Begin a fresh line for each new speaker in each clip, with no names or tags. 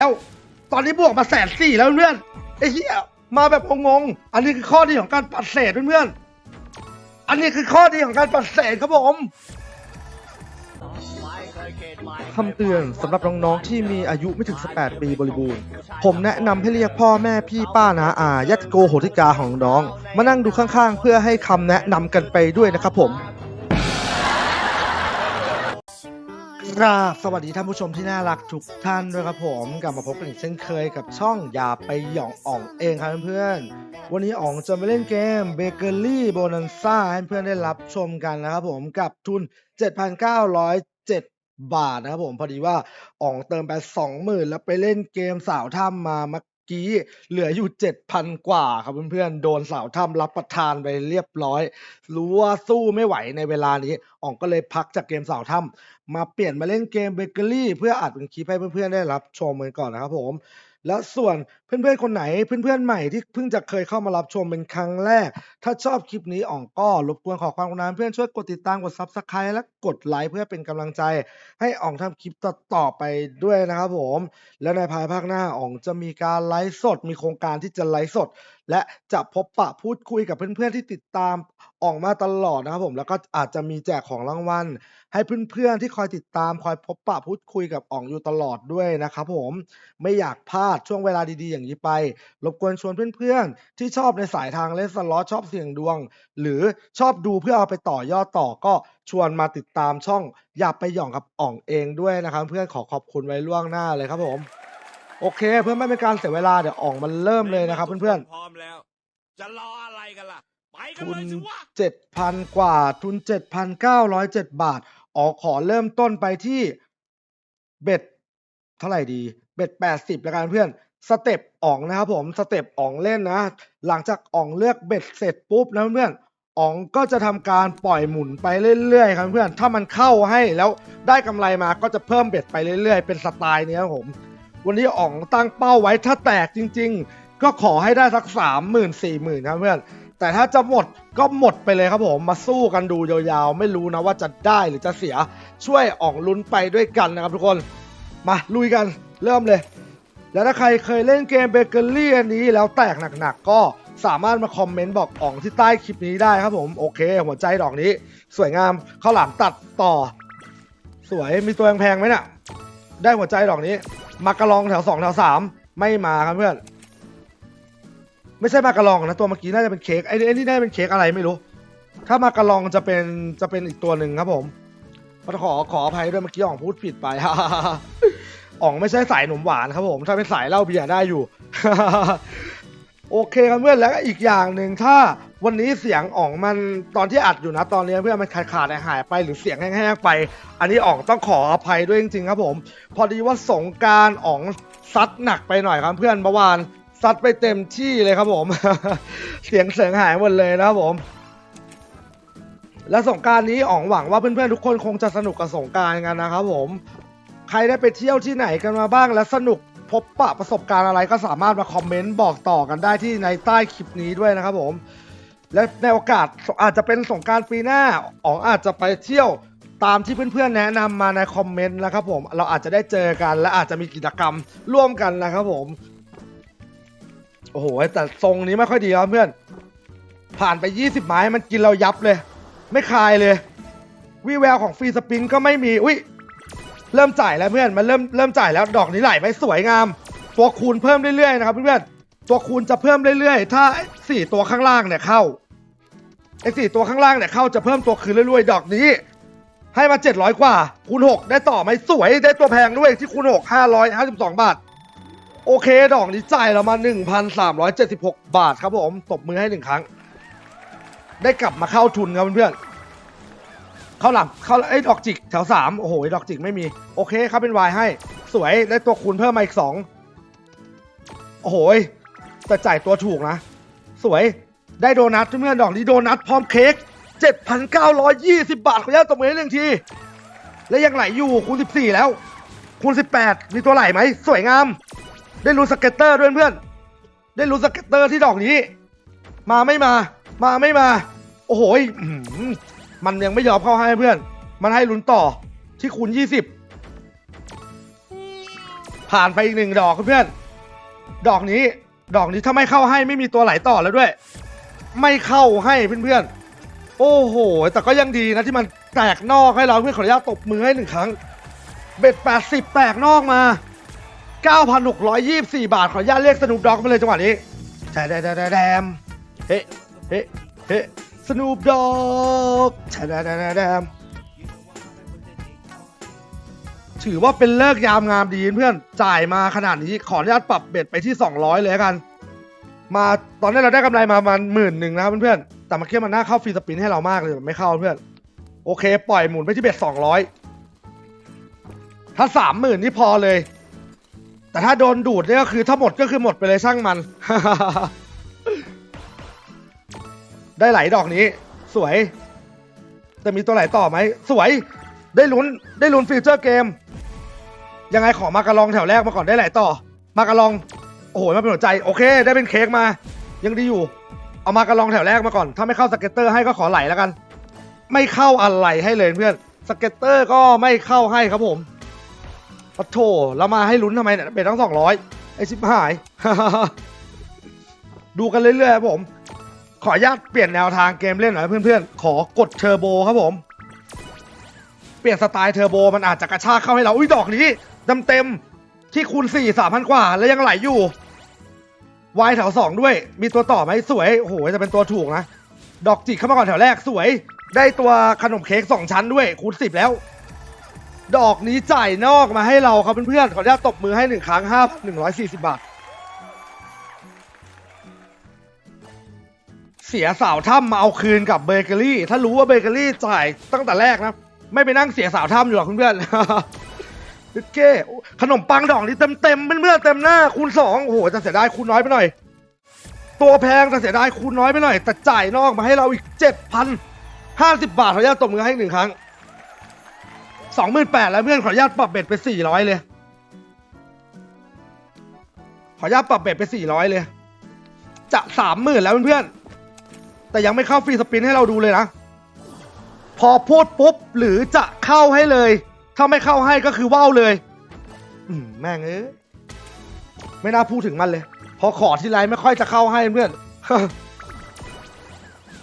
แล้วตอนนี้บวกมาแสนสี่แล้วเพื่อนไอ้เหี้ยมาแบบงงๆอันนี้คือข้อดีของการปัดเศษเพื่อนๆอันนี้คือข้อดีของการปัดเศษครับผมคำเตือนสำหรับน้องๆที่มีอายุไม่ถึง 18 ปีบริบูรณ์ ผมแนะนำให้เรียกพ่อแม่พี่ป้านาอาญาติโกโหติกาของน้อง มานั่งดูข้างๆ เพื่อให้คำแนะนำกันไปด้วยนะครับผม กราบสวัสดีท่านผู้ชมที่น่ารักทุกท่านด้วยครับผมกลับมาพบกันอีกเช่นเคยกับช่องอย่าไปหย่องอ่องเองครับเพื่อนๆวันนี้อ่องจะมาเล่นเกมเบเกอรี่โบนันซ่าให้เพื่อนได้รับชมกันนะครับผมกับทุน 7,907 บาทนะครับผมพอดีว่าอ่องเติมไป 20,000 แล้วไปเล่นเกมสาวถ้ำมามื่อ กี้ เหลืออยู่ 7,000 กว่าครับเพื่อนๆ โดนสาวถ้ำรับประทานไปเรียบร้อย รู้ว่าสู้ไม่ไหวในเวลานี้อ่องก็เลยพักจากเกมสาวถ้ำมาเปลี่ยนมาเล่นเกมเบเกอรี่ เพื่ออัดเป็นคลิปให้เพื่อนๆ ได้รับชมกันก่อนนะครับผม แล้วส่วนเพื่อนๆคนไหนเพื่อนๆใหม่ที่เพิ่งจะเคยเข้ามารับชมเป็นครั้งแรก ถ้าชอบคลิปนี้อ่องก็รบกวนขอความกรุณาเพื่อนช่วยกดติดตามกดซับสไครต์และกดไลค์เพื่อเป็นกำลังใจ ให้อ่องทำคลิปต่อๆไปด้วยนะครับผม แล้วในภายภาคหน้าอ่องจะมีการไลฟ์สด มีโครงการที่จะไลฟ์สด และจะพบปะพูดคุยกับเพื่อนๆที่ติดตามอ่องมาตลอดนะครับผมแล้วก็อาจจะมีแจกของรางวัลให้เพื่อนๆที่คอยติดตามคอยพบปะพูดคุยกับอ่องอยู่ตลอดด้วยนะครับผมไม่อยากพลาดช่วงเวลาดีๆอย่างนี้ไป รบกวนชวนเพื่อนๆ ที่ชอบในสายทางเล่นสล็อตชอบเสี่ยงดวง หรือชอบดูเพื่อเอาไปต่อยอดต่อก็ชวนมาติดตามช่องอย่าไปหย่องกับอ่องเองด้วยนะครับ เพื่อนขอขอบคุณไว้ล่วงหน้าเลยครับผม โอเค เพื่อไม่เป็นการเสียเวลาเดี๋ยวอ่องมันเริ่มเลยนะครับ เพื่อนๆ
พร้อมแล้ว จะรออะไรกันล่ะไปกัน
ทุน
เลยสิวะ
เจ็ดพันกว่าทุนเจ็ดพันเก้าร้อยเจ็ดบาทอ๋อขอเริ่มต้นไปที่เบ็ดเท่าไหร่ดี เบ็ดแปดสิบแล้วกันเพื่อนสเต็ปอ่องนะครับผมสเต็ปอ่องเล่นนะ หลังจากอ่องเลือกเบ็ดเสร็จปุ๊บนะเพื่อนอ๋องก็จะทำการปล่อยหมุนไปเรื่อยๆครับเพื่อนถ้ามันเข้าให้แล้วได้กำไรมาก็จะเพิ่มเบ็ดไปเรื่อยๆ เป็นสไตล์นี้ครับผม วันนี้อองตั้งเป้าไว้ถ้าแตกจริง ๆ ก็ขอให้ได้สักสามหมื่นสี่หมื่นครับเพื่อนแต่ถ้าจะหมดก็หมดไปเลยครับผมมาสู้กันดูยาวๆ ไม่รู้นะว่าจะได้หรือจะเสียช่วยอองลุ้นไปด้วยกันนะครับทุกคน มาลุยกันเริ่มเลย แล้วถ้าใครเคยเล่นเกมเบเกอรี่อันนี้แล้วแตกหนักๆ ก็สามารถมาคอมเมนต์บอกอ่องที่ใต้คลิปนี้ได้ครับผมโอเค หัวใจดอกนี้ สวยงามข้าวหลามตัดต่อ สวยมีตัวแพงๆไหมเนี่ยได้หัวใจดอกนี้ มากระลองแถวสองแถวสามไม่มาครับเพื่อนไม่ใช่มากระลองนะตัวเมื่อกี้น่าจะเป็นเค้กไอ้ไอ้นี่น่าจะเป็นเค้กอะไรไม่รู้ ถ้ามากระลองจะเป็นจะเป็นอีกตัวหนึ่งครับผม ขอขออภัยด้วยเมื่อกี้อ่องพูดผิดไป อ่องไม่ใช่สายหนมหวานครับผมถ้าเป็นสายเหล้าเบียร์ได้อยู่ โอเคครับเพื่อนแล้วก็อีกอย่างหนึ่งถ้าวันนี้เสียงอ่องมันตอนที่อัดอยู่นะตอนนี้เพื่อนมันขาดขาดหายไปหรือเสียงแห้งๆไป อันนี้อ่องต้องขออภัยด้วยจริงๆครับผม พอดีว่าสงการอ่องซัดหนักไปหน่อยครับเพื่อนเมื่อวานซัดไปเต็มที่เลยครับผม เสียงเสียงหายหมดเลยนะครับผม และสงการนี้อ๋องหวังว่าเพื่อนๆทุกคนคงจะสนุกกับสงการกันนะครับผม ใครได้ไปเที่ยวที่ไหนกันมาบ้างและสนุกพบปะประสบการณ์อะไรก็สามารถมาคอมเมนต์บอกต่อกันได้ที่ในใต้คลิปนี้ด้วยนะครับผม และในโอกาสอาจจะเป็นสงการปีหน้าอ๋องอาจจะไปเที่ยวตามที่เพื่อนๆแนะนำมาในคอมเมนต์นะครับผม เราอาจจะได้เจอกัน และอาจจะมีกิจกรรมร่วมกันนะครับผม โอ้โหแต่ทรงนี้ไม่ค่อยดีครับเพื่อน ผ่านไป 20 ไม้มันกินเรายับเลย ไม่คายเลยวิแววของฟรีสปินก็ไม่มี อุ้ยเริ่มจ่ายแล้วเพื่อนมันเริ่มเริ่มจ่ายแล้วดอกนี้ไหลไปสวยงาม ตัวคูณเพิ่มเรื่อยๆนะครับเพื่อนๆตัวคูณจะเพิ่มเรื่อยๆ ถ้าสี่ตัวข้างล่างเนี่ยเข้าไอ้สี่ตัวข้างล่างเนี่ยเข้าจะเพิ่มตัวคืนเรื่อยๆ ดอกนี้ ให้มา 700 กว่า คูณ 6 ได้ต่อไหมสวยได้ตัวแพงด้วยที่คูณ 6 552 บาท โอเค ดอกนี้จ่ายเรามา 1,376 บาทครับผมตบมือให้หนึ่งครั้ง ได้กลับมาเข้าทุนครับเพื่อนๆเข้าหลังเข้าไอ้ดอกจิกแถวสามโอ้โหดอกจิกไม่มี โอเคครับเป็นวายให้ สวยได้ตัวคูณเพิ่มมาอีกสองโอ้โหแต่จ่ายตัวถูกนะ สวยได้โดนัทเพื่อนๆดอกนี้โดนัทพร้อมเค้ก7,920 บาทขออนุญาตตบมือให้หนึ่งที และยังไหลอยู่คูณ 14 แล้ว คูณ 18 มีตัวไหลไหม สวยงาม ได้รู้สเก็ตเตอร์ด้วยเพื่อน ได้รู้สเก็ตเตอร์ที่ดอกนี้ มาไม่มา มาไม่มา โอ้โหยมันยังไม่ยอมเข้าให้เพื่อน มันให้ลุ้นต่อที่คูณ20ผ่านไปอีกหนึ่งดอกเพื่อน ดอกนี้ ดอกนี้ถ้าไม่เข้าให้ไม่มีตัวไหลต่อแล้วด้วย ไม่เข้าให้เพื่อนๆ โอ้โห แต่ก็ยังดีนะที่มันแตกนอกให้เราเพื่อนขออนุญาตตบมือให้หนึ่งครั้ง เบ็ด80แตกนอกมา9,624บาทขออนุญาตเรียกสนุปด็อกมาเลยจังหวะนี้แดดแดดแดมเฮ้ เฮ้เฮ้สนุปดอกแดดแดดแดมถือว่าเป็นเลิกยามงามดีเพื่อน จ่ายมาขนาดนี้ขออนุญาตปรับเบ็ดไปที่ 200 เลยละกัน มาตอนนี้เราได้กำไรมาประมาณหมื่นหนึ่งนะครับเพื่อนๆ แต่มื่อกี้มันน่าเข้าฟรีสปินให้เรามากเลยไม่เข้าเพื่อน โอเค ปล่อยหมุนไปที่เบ็ดสองร้อยถ้าสามหมื่นนี่พอเลย แต่ถ้าโดนดูดเนี่ยก็คือถ้าหมดก็คือหมดไปเลยช่างมัน ได้ไหลดอกนี้ สวย จะมีตัวไหลต่อไหม สวย ได้ลุ้น ได้ลุ้นฟีเจอร์เกม ยังไงขอมากระลองแถวแรกมาก่อนได้ไหลต่อ มากระลอง โอ้โหมาเป็นหัวใจ โอเค ได้เป็นเค้กมา ยังดีอยู่ เอามากระลองแถวแรกมาก่อน ถ้าไม่เข้าสเก็ตเตอร์ให้ก็ขอไหลแล้วกัน ไม่เข้าอะไรให้เลยเพื่อน สเก็ตเตอร์ก็ไม่เข้าให้ครับผมปะโถแล้วมาให้ลุ้นทำไมเนี่ยเป็นทั้งสองร้อยไอชิบหาย ดูกันเรื่อยๆครับผม ขออนุญาตเปลี่ยนแนวทางเกมเล่นหน่อยเพื่อนๆ ขอกดเทอร์โบครับผม เปลี่ยนสไตล์เทอร์โบมันอาจจะกระชากเข้าให้เรา อุ้ยดอกนี้เต็มๆที่คูณสี่สามพันกว่า แล้วยังไหลอยู่วายแถวสองด้วย มีตัวต่อไหมสวย โอ้โห จะเป็นตัวถูกนะ ดอกจิกเข้ามาก่อนแถวแรกสวย ได้ตัวขนมเค้กสองชั้นด้วย คูณสิบแล้ว ดอกนี้จ่ายนอกมาให้เราครับเพื่อนๆ ขออนุญาตตบมือให้หนึ่งครั้งห้าหนึ่งร้อยสี่สิบบาท เสียสาวถ้ำมาเอาคืนกับเบเกอรี่ ถ้ารู้ว่าเบเกอรี่จ่ายตั้งแต่แรกนะ ไม่ไปนั่งเสียสาวถ้ำอยู่หรอกเพื่อนๆโอเคขนมปังดอกนี้เต็มเต็มๆเพื่อนๆเต็มหน้าคูณสองโอ้โหจะเสียดายคูณน้อยไปหน่อย ตัวแพงแต่เสียดายคูณน้อยไปหน่อย แต่จ่ายนอกมาให้เราอีกเจ็ดพันห้าสิบบาทขออนุญาตตบมือให้หนึ่งครั้งสองหมื่นแปดแล้วเพื่อนขออนุญาตปรับเบ็ดไปสี่ร้อยเลย ขออนุญาตปรับเบ็ดไปสี่ร้อยเลย จะสามหมื่นแล้วเพื่อนๆ แต่ยังไม่เข้าฟรีสปินให้เราดูเลยนะ พอพูดปุ๊บหรือจะเข้าให้เลย ถ้าไม่เข้าให้ก็คือว่าวเลย อืมแม่งเอ้ยไม่น่าพูดถึงมันเลย พอขอที่ไรไม่ค่อยจะเข้าให้เพื่อน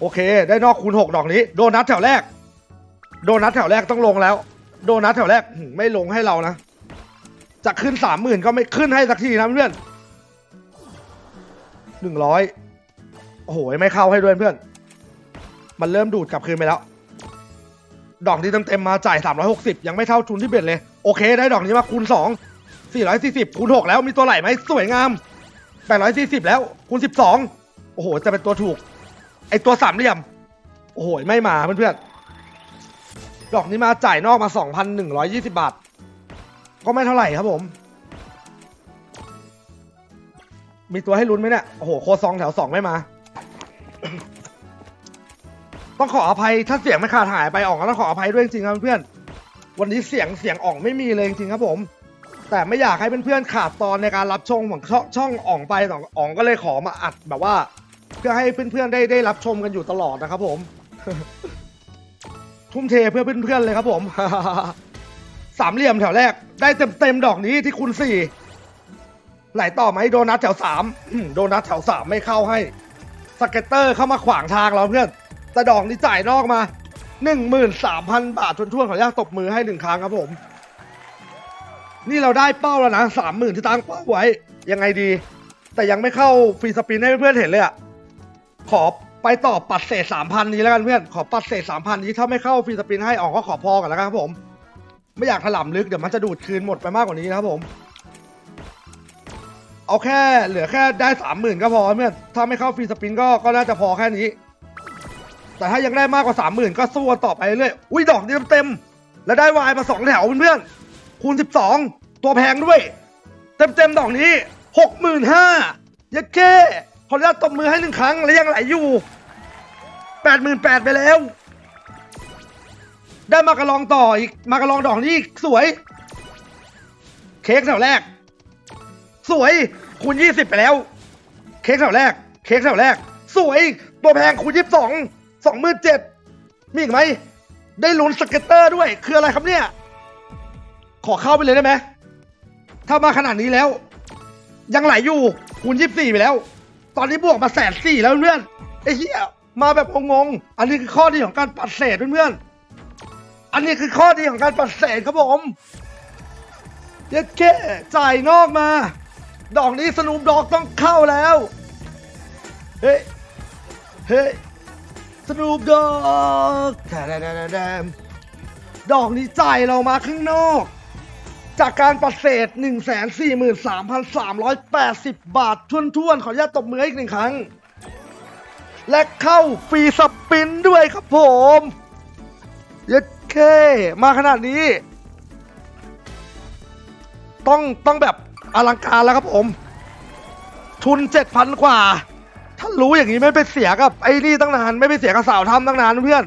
โอเค ได้นอกคูณหกดอกนี้ โดนัทแถวแรก โดนัทแถวแรกต้องลงแล้ว โดนัทแถวแรกไม่ลงให้เรานะจะขึ้นสามหมื่นก็ไม่ขึ้นให้สักทีนะเพื่อนหนึ่งร้อย อ้โหไม่เข้าให้ด้วยเพื่อน มันเริ่มดูดกลับคืนไปแล้ว ดอกนี้เต็มๆมาจ่าย 360 ยังไม่เท่าทุนที่เบ็ดเลย โอเค ได้ดอกนี้มาคูณ 2 440 คูณ 6 แล้วมีตัวไหลไหมสวยงาม 840 แล้วคูณ 12 โอ้โห จะเป็นตัวถูก ไอตัวสามเหลี่ยม โอ้โห ไม่มาเพื่อนๆ ดอกนี้มาจ่ายนอกมา 2,120 บาท ก็ไม่เท่าไหร่ครับผมมีตัวให้ลุ้นไหมเนี่ย โอ้โห โคซองแถว2ไม่มา ต้องขออภัยถ้าเสียงไม่ขาดหายไปอ่องก็ต้องขออภัยด้วยจริงๆครับเพื่อนวันนี้เสียงเสียงอ่องไม่มีเลยจริงๆครับผม แต่ไม่อยากให้เพื่อนๆขาดตอนในการรับชมของช่องช่องอ่องไปอ่องก็เลยขอมาอัดแบบว่า เพื่อให้เพื่อนๆได้ได้รับชมกันอยู่ตลอดนะครับผมทุ่มเทเพื่อเพื่อนๆเลยครับผม สามเหลี่ยมแถวแรก ได้เต็มๆดอกนี้ที่คุณสี่ไหลต่อไหมโดนัทแถวสามโดนัทแถวสามไม่เข้าให้ สเก็ตเตอร์เข้ามาขวางทางเราเพื่อนแต่ดอกนี้จ่ายนอกมา 13,000 บาททวนๆขออนุญาตตบมือให้หนึ่งครั้งครับผม นี่เราได้เป้าแล้วนะ30,000ที่ตั้งเป้าไว้ ยังไงดี แต่ยังไม่เข้าฟรีสปินให้เพื่อนเห็นเลยอะขอไปต่อปัดเศษ3,000นี้แล้วกันเพื่อนขอปัดเศษ3,000นี้ถ้าไม่เข้าฟรีสปินให้ออกก็ขอพอกันแล้วกันครับผม ไม่อยากถล่ำลึกเดี๋ยวมันจะดูดคืนหมดไปมากกว่านี้นะครับผม เอาแค่เหลือแค่ได้สามหมื่นก็พอเพื่อนถ้าไม่เข้าฟรีสปินก็ก็น่าจะพอแค่นี้ แต่ถ้ายังได้มากกว่าสามหมื่นก็สู้กันต่อไปเรื่อยอุ้ยดอกนี้เต็มๆแล้วได้วายมาสองแถวเพื่อนๆคูณสิบสองตัวแพงด้วย เต็มๆดอกนี้หกหมื่นห้ายัดเก้ขออนุญาตตบมือให้หนึ่งครั้งแล้วยังไหลอยู่แปดหมื่นแปดไปแล้ว ได้มากระลองต่ออีกมากระลองดอกนี้สวย เค้กแถวแรก สวย คูณยี่สิบไปแล้ว เค้กแถวแรก เค้กแถวแรก สวย ตัวแพงคูณยี่สิบสองสองหมื่นเจ็ดมีอีกไหม ได้ลุ้นสเก็ตเตอร์ด้วย คืออะไรครับเนี่ย ขอเข้าไปเลยได้ไหม ถ้ามาขนาดนี้แล้ว ยังไหลอยู่คูณยี่สี่ไปแล้ว ตอนนี้บวกมาแสนสี่แล้วเพื่อนไอ้เหี้ยมาแบบงงๆอันนี้คือข้อดีของการปัดเศษเพื่อนๆอันนี้คือข้อดีของการปัดเศษครับผมเย็ดแค่จ่ายนอกมา ดอกนี้สนุปดอกต้องเข้าแล้ว เฮ้เฮ้สนุปดอกแถมดอกนี้จ่ายเรามาข้างนอก จากการปัดเศษ 143,380 บาทท่วนๆ ขออนุญาตตบมืออีกหนึ่งครั้ง และเข้าฟรีสปินด้วยครับผมเยัดเค มาขนาดนี้ ต้องต้องแบบ อลังการแล้วครับผม ทุน7,000กว่า ถ้ารู้อย่างนี้ไม่ไปเสียกับไอ้นี่ตั้งนาน ไม่ไปเสียกับสาวทำตั้งนานเพื่อน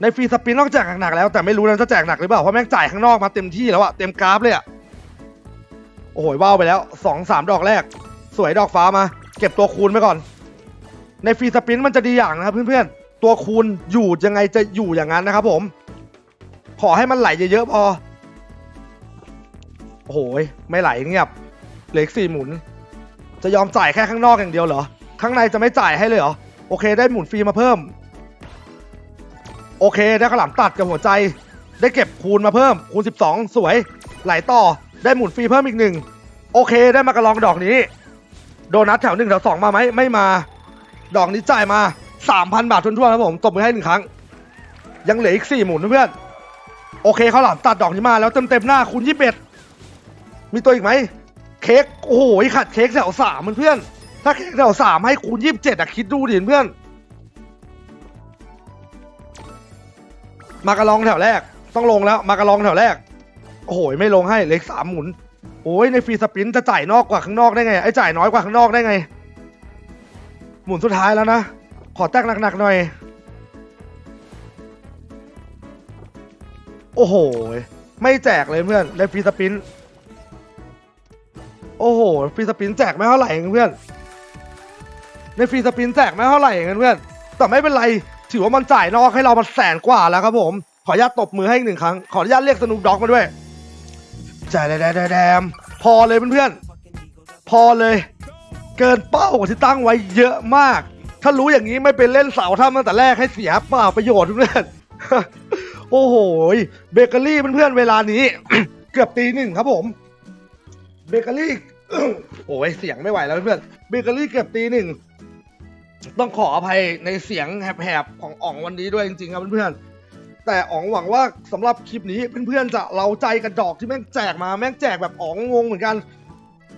ในฟรีสปินนอกจากหนักๆแล้ว แต่ไม่รู้นะจะแจกหนักหรือเปล่า เพราะแม่งจ่ายข้างนอกมาเต็มที่แล้วอะเต็มกราฟเลยอะโอ้โหว้าวไปแล้วสองสามดอกแรก สวยดอกฟ้ามา เก็บตัวคูณไปก่อน ในฟรีสปินมันจะดีอย่างนะครับเพื่อนๆตัวคูณอยู่ยังไงจะอยู่อย่างนั้นนะครับผม ขอให้มันไหลเยอะๆพอ โอ้โหไม่ไหลเงียบเหลืออีกสี่หมุน จะยอมจ่ายแค่ข้างนอกอย่างเดียวเหรอ ข้างในจะไม่จ่ายให้เลยเหรอ โอเคได้หมุนฟรีมาเพิ่ม โอเคได้ขลามตัดกับหัวใจ ได้เก็บคูณมาเพิ่ม คูณ 12 สวย ไหลต่อได้หมุนฟรีเพิ่มอีกหนึ่งโอเคได้มากระลองดอกนี้ โดนัทแถวหนึ่งแถวสองมาไหมไม่มา ดอกนี้จ่ายมา 3,000 บาททวนๆครับผมตบมือให้หนึ่งครั้ง ยังเหลืออีก 4 หมุนเพื่อนโอเคข้าหลามตัดดอกนี้มาแล้วเต็มเต็มๆหน้าคูณ21 มีตัวอีกไหมเค้กโอ้โหขัดเค้กแถวสามเพื่อนถ้าเค้กแถวสามให้คูณ27อะคิดดูดิเพื่อน มากระลองแถวแรก ต้องลงแล้ว มากระลองแถวแรก โอ้โหไม่ลงให้เล็กสามหมุนโอ้ยในฟรีสปินจะจ่ายนอกกว่าข้างนอกได้ไงไอ้จ่ายน้อยกว่าข้างนอกได้ไง หมุนสุดท้ายแล้วนะ ขอแตกหนักๆหน่อย โอ้โห ไม่แจกเลยเพื่อนในฟรีสปิน โอ้โหฟรีสปินแจกไม่เท่าไหร่เองเพื่อนในฟรีสปินแจกไม่เท่าไหร่เองเพื่อนแต่ไม่เป็นไรถือว่ามันจ่ายนอกให้เรามันแสนกว่าแล้วครับผม ขออนุญาตตบมือให้อีกหนึ่งครั้งขออนุญาตเรียกสนุกด็อกมาด้วยจ่ายแดดแดมพอเลยเพื่อนๆพอเลย เกินเป้าที่ตั้งไว้เยอะมาก ถ้ารู้อย่างนี้ไม่เป็นเล่นเสาถ้าตั้งแต่แรกให้เสียเปล่าประโยชน์เพื่อนโอ้โหเบเกอรี่เพื่อนๆเวลานี้ เกือบตีหนึ่งครับผม เบเกอรี่ โอ้ยเสียงไม่ไหวแล้วเพื่อนเบเกอรี่เกือบตีหนึ่งต้องขออภัยในเสียงแหบๆของอ๋องวันนี้ด้วยจริงๆครับเพื่อนๆแต่อ๋องหวังว่าสำหรับคลิปนี้เพื่อนๆจะเราใจกันดอกที่แม่งแจกมาแม่งแจกแบบอ๋องงงเหมือนกัน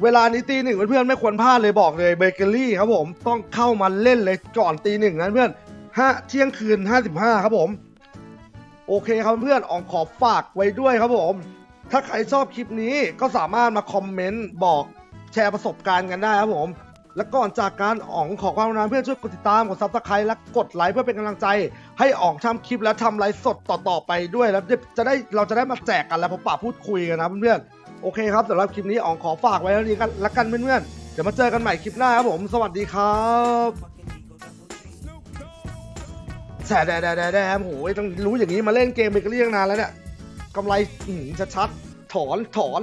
เวลานี้ตีหนึ่งเพื่อนๆไม่ควรพลาดเลยบอกเลยเบเกอรี่ครับผมต้องเข้ามาเล่นเลยก่อนตีหนึ่งนะเพื่อนห้าเที่ยงคืนห้าสิบห้าครับผม โอเคครับเพื่อนอ๋องขอฝากไว้ด้วยครับผม ถ้าใครชอบคลิปนี้ก็สามารถมาคอมเมนต์บอกแชร์ประสบการณ์กันได้ครับผม และก่อนจากการอ๋องขอความกรุณาเพื่อนช่วยกดติดตาม กดซับสไครต์และกดไลค์เพื่อเป็นกำลังใจ ให้อ๋องทำคลิปและทำไลฟ์สดต่อๆไปด้วยแล้วจะได้เราจะได้มาแจกกันแล้วพบปะพูดคุยกันนะเพื่อนๆโอเคครับสำหรับคลิปนี้อ๋องขอฝากไว้เท่านี้กันละกันเพื่อนๆเดี๋ยวมาเจอกันใหม่คลิปหน้าครับผม สวัสดีครับแฉแดแดแดดแดมโหยต้องรู้อย่างนี้มาเล่นเกมเบเกอรี่ตั้งนานแล้วเนี่ย กำไรชัดๆถอนถอน